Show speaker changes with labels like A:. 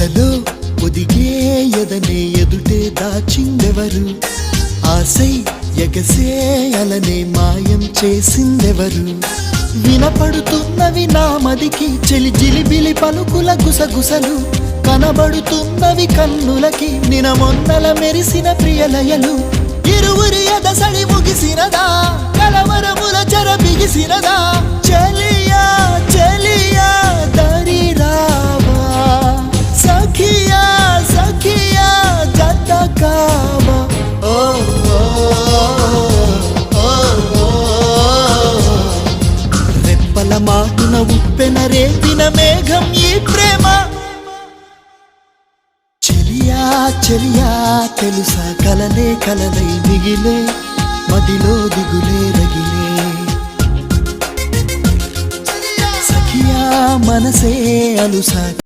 A: ఎదలో ఒదిగే ఎదనే ఎదుటే దాచిందెవరు? ఆసై ఎగసే అలనే మాయం చేసిందెవరు? వినపడుతున్నవి నా మదికి చెలి జిలిబిలి పలుకుల గుసగుసలు కనబడుతున్నవి కన్నులకి నినమొన్నల మెరిసిన ప్రియలయలు ఇరువురి ఎదసడి ముగిసినదా రెప్పల ఉప్పెన రేపిన మేఘం ఈ ప్రేమ. చెలియా చెలియా తెలుసా కలలే కలలై మిగిలే మదిలో దిగులే రగిలే. సఖియా మనసే అలుసా